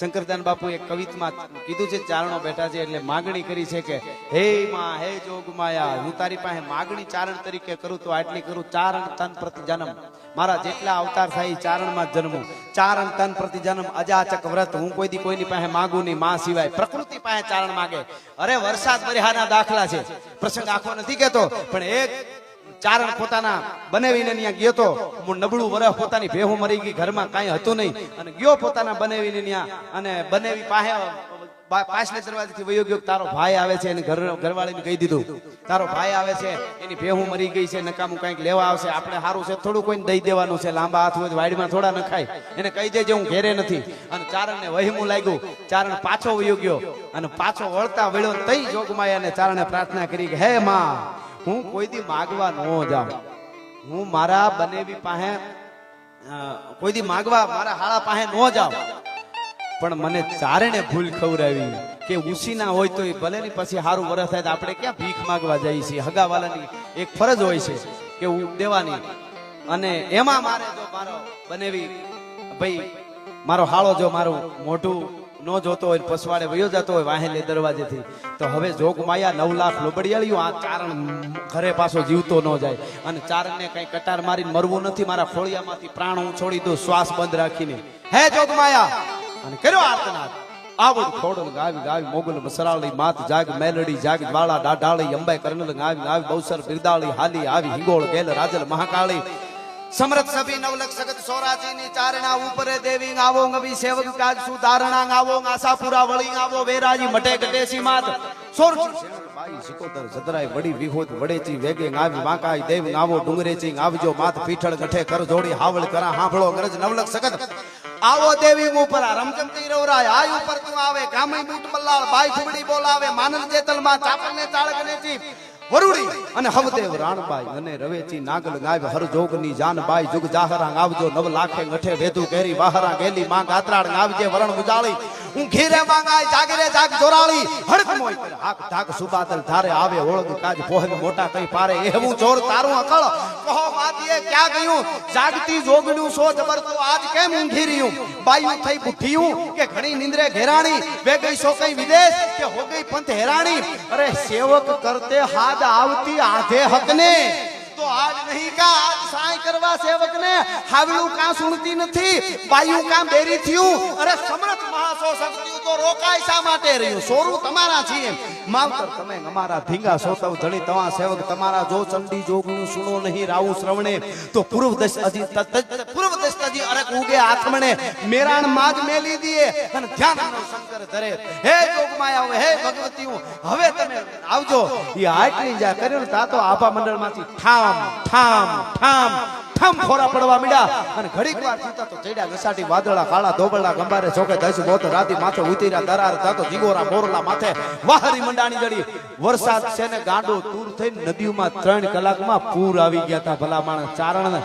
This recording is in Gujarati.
શંકરદાન બાપુ એ કવિતમાં કીધું છે, ચારણો બેઠા છે એટલે માગણી કરી છે કે, હે માં, હે જોગ માયા, હું તારી પાસે માગણી ચારણ તરીકે કરું તો આટલી કરું ચારણ તન પ્રતિ જન્મ. મારા જેટલા અવતાર થાય ચારણમાં જન્મું. ચારણ તન પ્રતિ જન્મ અજાચક વ્રત. હું કોઈ દી કોઈની પાસે માગું નહીં, માં સિવાય. પ્રકૃતિ પાસે ચારણ માગે. અરે વરસાદ બરિહાના દાખલા છે. પ્રસંગ આખો નથી કેતો પણ એક ચારણ પોતાના બનાવીને ત્યાં ગયો તો હું નબળું વરસ પોતાની ભેહું મરી ગઈ, ઘરમાં કાંઈ હતું નહીં. અને ગયો પોતાના બનાવીને ત્યાં અને બનાવી પાસે કહી દીધું. તારો ભાઈ આવે છે, એની ભેહું મરી ગઈ છે, નકામું કંઈક લેવા આવશે. આપણે સારું છે, થોડું કોઈને દઈ દેવાનું છે, લાંબા હાથ હોય થોડા નખાય. એને કહી દેજે, હું ઘેરે નથી. અને ચારણને વહીમું લાગ્યું. ચારણ પાછો વયો ગયો. અને પાછો વળતા વળ્યો તઈ જોગમાયાને ચારણે પ્રાર્થના કરી કે, હે માં હું કોઈ દી માગવા ન જાઉં. હું મારા બનેવી પાસે કોઈ દી માગવા મારા હાળા પાસે ન જાઉં. પણ મને ચારેને ભૂલ ખવડાવી કે ઉસીના હોય તો ભલે ની પછી સારું વરસ થાય તો આપણે ક્યાં ભીખ માગવા જઈએ છીએ? હગાવાલાની એક ફરજ હોય છે કે હું દેવાની. અને એમાં મારે જો મારો બનેવી, ભાઈ, મારો હાળો જો મારું મોઢું ન જોતો હોય, પસવાડે વયો જતો હોય વાહેલે દરવાજેથી. તો હવે જોગ માયા નવ લાખ લોબડિયાળ્યું આ ચારણ ઘરે પાછો જીવતો ન જાય. અને ચારણને કઈ કટાર મારીને મરવું નથી, મારા ખોળિયામાંથી પ્રાણ હું છોડી દઉં, શ્વાસ બંધ રાખીને. હે જોગ માયા? અને કર્યો આર્તનાદ. આવડ ખોડલ ગાવી ગાવી મોગલ મસરાળી માત જાગ, મેલડી જાગ, જ્વાળા ડાઢાળી અંબાઈ કરનલ ગાવી ગાવી બૌસર બિરદાળી, હાલી આવી, હિંગોળ, ગેલ, રાજલ, મહાકાળી. સમરથ સભી નવલખ સગત સોરાજીની ચારણા ઉપરે દેવી આવો નવી સેવક કાજ સુધારણા આવો આશાપુરા વળી આવો વેરાજી મટે ગટેસી માત સોરજી શેરણ બાઈ સિકોતર જદરાઈ વડી વિહોત વડેચી વેગે આવી વાંકાઈ દેવ આવો ડુંગરેચી આવજો માત પીઠળ ગઠે કર જોડી હાવળ કરા હાંભળો ગરજ નવલખ સગત આવો દેવી ઉપર આ રમચમતી રવરાય આય ઉપર તું આવે કામઈ બૂટ મલ્લાળ બાઈ ફુગડી બોલાવે માનવ જેતલ માં ચાપલ ને ચાળક ને ચીપ વરુડી. અને હવદેવ રાણબાઈ અને રવેચી નાગલ ગાય, હર જોગની જાનબાઈ જુગ જાહરા આવજો, નવ લાખે ગઠે વેધુ કેરી વાહરા ગેલી માં ગાત્રાળ આવજે વરણ ઉજાળી. હું ઘેરે માંગાય, જાગરે જાગ, જોરાળી. હડક મોય. આક ધાક સુબાતલ ધારે આવે, ઓળગ કાજ પોહગ મોટા કઈ પારે. એવું જોર તારું અકળ. કહો માતીએ, ક્યાં ગયું? જાગતી જોગણું સો જબર તો આજ કેમ ઊંઘી રહ્યું બાયું થઈ બુઠિયું કે ઘણી નિંદ્રે ઘેરાણી? વે ગઈ સો કઈ વિદેશ કે હો ગઈ પંથ હેરાણી? અરે સેવક કરતે હાદ આવતી આધે હકને. તો આજ નહીં કા, આજ સાય કરવા સેવકને હાવલું કા સુણતી નથી? બાયું કા બેરી થયું? અરે સમરથ મહાસો શક્તિઓ તો રોકાય શા માટે રહ્યું? સોરું તમારા છીએ માવતર, તમે અમારા ધીંગા સોતવ ધણી તવા સેવક, તમારા જો ચંડી જોગનું સુણો નહીં રાવું શ્રવણે, તો પૂર્વ દશ અજી ત- ત- પૂર્વ દશ તજી અરક ઉગે આથમણે, મેરાણ માજ મેલી દીએ અને ધ્યાન આપો શંકર ધરે. હે જોગમાયા હે ભગવતીઓ, હવે તમે આવજો. એ આટલી જા કર્યો તા તો આભા મંડળમાંથી ઠામ ઠામ ઠામ ઠામ ખોરા પડવા મીડા. અને ઘડીક વાર થતા તો ચડ્યા ઘસાટી, વાદળા કાળા ધોબળા, ગંબારે ચોકે દસ બોત, રાતી માથે ઉતીરા દરાર થાતો જીગોરા, મોરલા માથે વાહરી મંડાણી જડી. વરસાદ છે ને ગાંડો તૂર થઈને નદીઓમાં ત્રણ કલાકમાં પૂર આવી ગયા હતા ભલા માણસ ચારણ